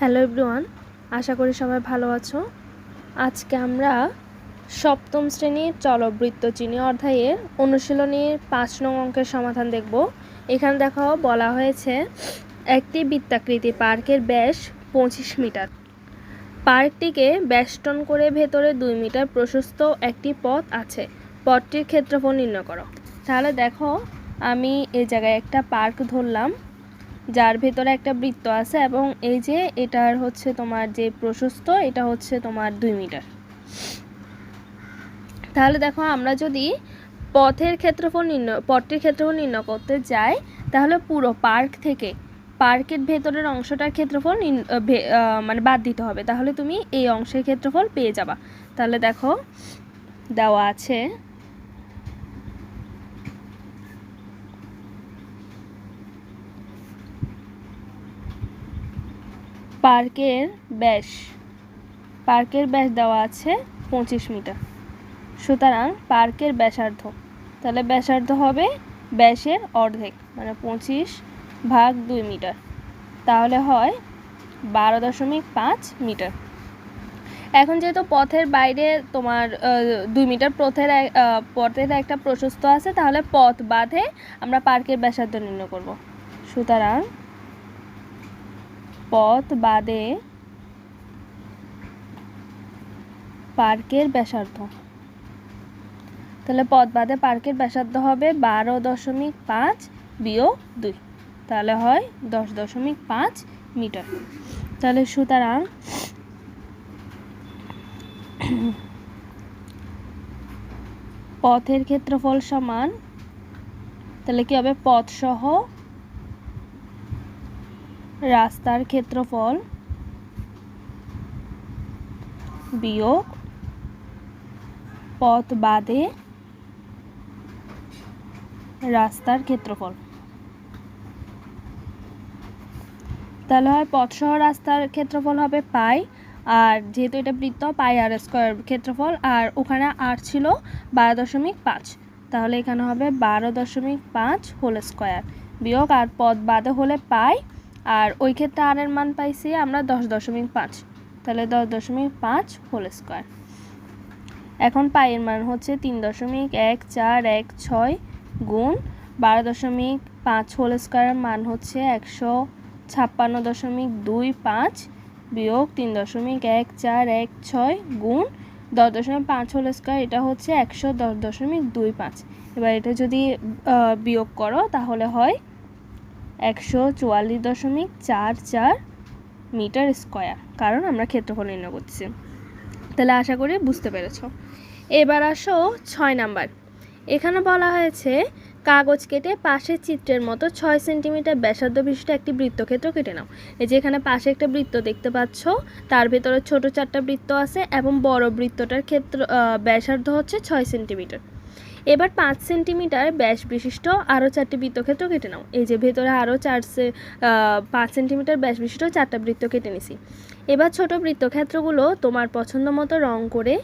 Hello everyone, আশা করি সবাই ভালো আছো। আজকে আমরা সপ্তম শ্রেণির চলবৃত্ত চিনি অধ্যায়ের অনুশীলনীর পাঁচ নং অঙ্কের সমাধান দেখব। এখানে দেখো, বলা হয়েছে, একটি বৃত্তাকৃতি পার্কের ব্যাস পঁচিশ মিটার। পার্কটিকে বেষ্টন করে ভেতরে দুই মিটার প্রশস্ত একটি পথ আছে। পথটির ক্ষেত্রফল নির্ণয় করো। তাহলে দেখো, আমি এ জায়গায় একটা পার্ক ধরলাম। যার ভেতরে একটা বৃত্ত আছে এবং এই যে এটার হচ্ছে তোমার যে প্রশস্ত, এটা হচ্ছে তোমার দুই মিটার। তাহলে দেখো আমরা যদি পথের ক্ষেত্রফল নির্ণয়, পথটির ক্ষেত্রফল নির্ণয় করতে যাই, তাহলে পুরো পার্ক থেকে, পার্কের ভেতরের অংশটার ক্ষেত্রফল মানে বাদ দিতে হবে। তাহলে তুমি এই অংশের ক্ষেত্রফল পেয়ে যাবা। তাহলে দেখো, দেওয়া আছে পার্কের ব্যাস পার্কের ব্যাস দেওয়া আছে পঁচিশ মিটার। সুতরাং পার্কের ব্যাসার্ধ, তাহলে ব্যাসার্ধ হবে ব্যাসের অর্ধেক মানে পঁচিশ ভাগ দুই মিটার। তাহলে হয় বারো দশমিক পাঁচ মিটার। এখন যেহেতু পথের বাইরে তোমার দুই মিটার পথের পথের একটা প্রশস্ত আছে, তাহলে পথ বাঁধে আমরা পার্কের ব্যাসার্ধ নির্ণয় করব। সুতরাং পথ বাদে পার্কের ব্যাসার্ধ। তাহলে পথ বাদে পার্কের ব্যাসার্ধ হবে বারো দশমিক পাঁচ বিয়োগ দুই। তাহলে হয় দশ দশমিক পাঁচ মিটার। তাহলে সুতরাং পথের ক্ষেত্রফল সমান, তাহলে কি হবে? পথ সহ রাস্তার ক্ষেত্রফল বিয়োগ পথ বাদে রাস্তার ক্ষেত্রফল। তাহলে হয় পথ সহ রাস্তার ক্ষেত্রফল হবে পাই, আর যেহেতু এটা বৃত্ত, পাই আর স্কোয়ার ক্ষেত্রফল, আর ওখানে আর ছিল বারো দশমিক পাঁচ। তাহলে এখানে হবে বারো দশমিক পাঁচ হোল স্কোয়ার। বিয়োগ আর পদ বাদে হলে পাই আর ওই ক্ষেত্রে আর এর মান পাইছি আমরা দশ দশমিক পাঁচ। তাহলে দশ দশমিক পাঁচ হোল স্কোয়ার এখন পায়ের মান হচ্ছে তিন দশমিক এক চার এক ছয় গুণ বারো দশমিক পাঁচ হোল স্কোয়ারের মান হচ্ছে একশো ছাপ্পান্ন দশমিক দুই পাঁচ বিয়োগ তিন দশমিক এক চার এক ছয় গুণ দশ দশমিক পাঁচ হোল স্কোয়ার এটা হচ্ছে একশো দশ দশমিক দুই পাঁচ। এবার এটা যদি বিয়োগ করো তাহলে হয় একশো চুয়াল্লিশ দশমিক চার চার মিটার স্কোয়ার। কারণ আমরা ক্ষেত্রফল নির্ণয় করছি। তাহলে আশা করি বুঝতে পেরেছ। এবার আসো ছয় নাম্বার। এখানে বলা হয়েছে, কাগজ কেটে পাশের চিত্রের মতো ছয় সেন্টিমিটার ব্যাসার্ধ বিশিষ্ট একটি বৃত্তক্ষেত্র কেটে নাও। এই যে এখানে পাশে একটা বৃত্ত দেখতে পাচ্ছ, তার ভেতরে ছোট চারটা বৃত্ত আছে এবং বড় বৃত্তটার ক্ষেত্র ব্যাসার্ধ হচ্ছে ছয় সেন্টিমিটার। এবার পাঁচ সেন্টিমিটার ব্যাস বিশিষ্ট আরও চারটি বৃত্তক্ষেত্র কেটে নাও। এই যে ভেতরে আরও চার সে পাঁচ সেন্টিমিটার ব্যাস বিশিষ্ট চারটা বৃত্ত কেটে নিছি। এবার ছোট বৃত্তক্ষেত্রগুলো তোমার পছন্দ মতো রং করে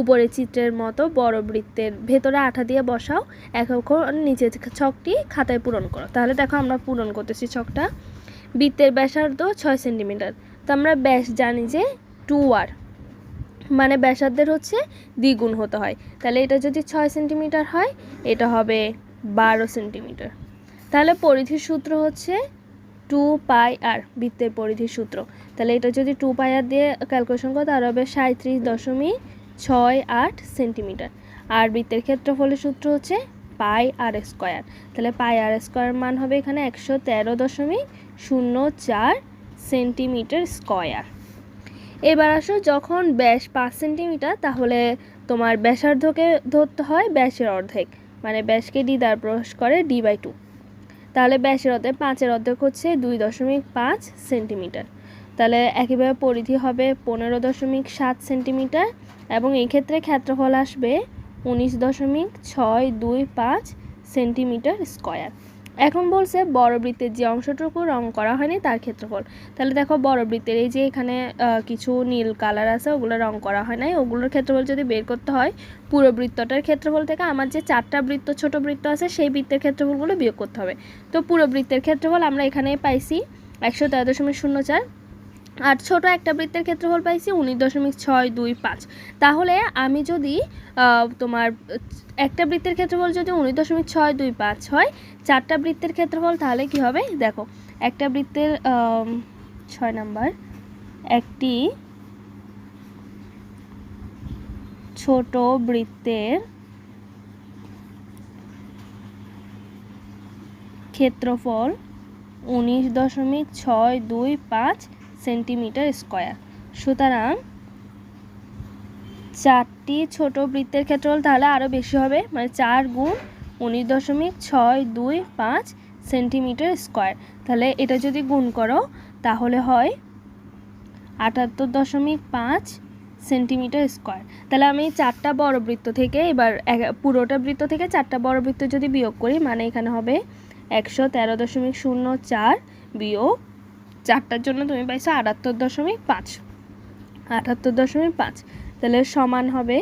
উপরে চিত্রের মতো বড় বৃত্তের ভেতরে আঠা দিয়ে বসাও এখন নিচে ছকটি খাতায় পূরণ করো। তাহলে দেখো আমরা পূরণ করতেছি ছকটা। বৃত্তের ব্যাসার্ধ ছয় সেন্টিমিটার। তো আমরা ব্যাস জানি যে টু আর মানে ব্যাসার্ধের হচ্ছে দ্বিগুণ হতে হয়। তাহলে এটা যদি ছয় সেন্টিমিটার হয়, এটা হবে বারো সেন্টিমিটার। তাহলে পরিধির সূত্র হচ্ছে টু পাই আর বৃত্তের পরিধির সূত্র। তাহলে এটা যদি টু পাই আর দিয়ে ক্যালকুলেশন করো, তাহলে হবে সাঁত্রিশ দশমিক ছয় আট সেন্টিমিটার। আর বৃত্তের ক্ষেত্রফলের সূত্র হচ্ছে পাই আর স্কোয়ার তাহলে পাই আর স্কোয়ার মান হবে এখানে একশো তেরো দশমিক শূন্য চার সেন্টিমিটার স্কোয়ার এবার আসো, যখন ব্যাস পাঁচ সেন্টিমিটার তাহলে তোমার ব্যাসার্ধকে ধরতে হয় ব্যাসের অর্ধেক। মানে ব্যাসকে ডি দ্বার প্রকাশ করে ডি বাই টু তাহলে ব্যাসের অর্ধেক, পাঁচের অর্ধেক হচ্ছে দুই দশমিক পাঁচ সেন্টিমিটার তাহলে একইভাবে পরিধি হবে পনেরো দশমিক সাত সেন্টিমিটার এবং এই ক্ষেত্রে ক্ষেত্রফল আসবে উনিশ দশমিক ছয় দুই পাঁচ সেন্টিমিটার স্কোয়ার এখন বলছে বড় বৃত্তের যে অংশটুকু রং করা হয়নি তার ক্ষেত্রফল। তাহলে দেখো বড় বৃত্তের এই যে এখানে কিছু নীল কালার আছে, ওগুলো রং করা হয় নাই। ওগুলোর ক্ষেত্রফল যদি বের করতে হয়, পুরো বৃত্তটার ক্ষেত্রফল থেকে আমার যে চারটা বৃত্ত, ছোট বৃত্ত আছে, সেই বৃত্তের ক্ষেত্রফলগুলো বিয়োগ করতে হবে। তো পুরো বৃত্তের ক্ষেত্রফল আমরা এখানে পাইছি একশো তেরো দশমিক শূন্য চার। আর ছোট একটা বৃত্তের ক্ষেত্রফল পাইছি উনিশ দশমিক ছয় দুই পাঁচ। তাহলে আমি যদি তোমার একটা বৃত্তের ক্ষেত্রফল যদি উনিশ দশমিক ছয় দুই পাঁচ হয়, চারটা বৃত্তের ক্ষেত্রফল তাহলে কি হবে? দেখো, একটা বৃত্তের ছয় নাম্বার, একটি ছোট বৃত্তের ক্ষেত্রফল উনিশ দশমিক ছয় দুই পাঁচ সেন্টিমিটার স্কোয়ার। সুতরাং চারটি ছোট বৃত্তের ক্ষেত্রফল তাহলে আরও বেশি হবে মানে চার গুণ উনিশ দশমিক ছয় দুই পাঁচ সেন্টিমিটার স্কোয়ার। তাহলে এটা যদি গুণ করো, তাহলে হয় আটাত্তর দশমিক পাঁচ সেন্টিমিটার স্কোয়ার। তাহলে আমি চারটা বড় বৃত্ত থেকে এবার পুরোটা বৃত্ত থেকে চারটা বড় বৃত্ত যদি বিয়োগ করি মানে এখানে হবে একশো তেরো দশমিক শূন্য চার বিয়োগ চারটার জন্য তুমি পাইছো আটাত্তর দশমিক পাঁচ। আটাত্তর দশমিক পাঁচ। তাহলে সমান হবে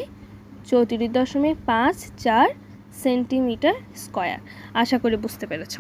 চৌত্রিশ দশমিক পাঁচ চার সেন্টিমিটার স্কোয়ার। আশা করি বুঝতে পেরেছ।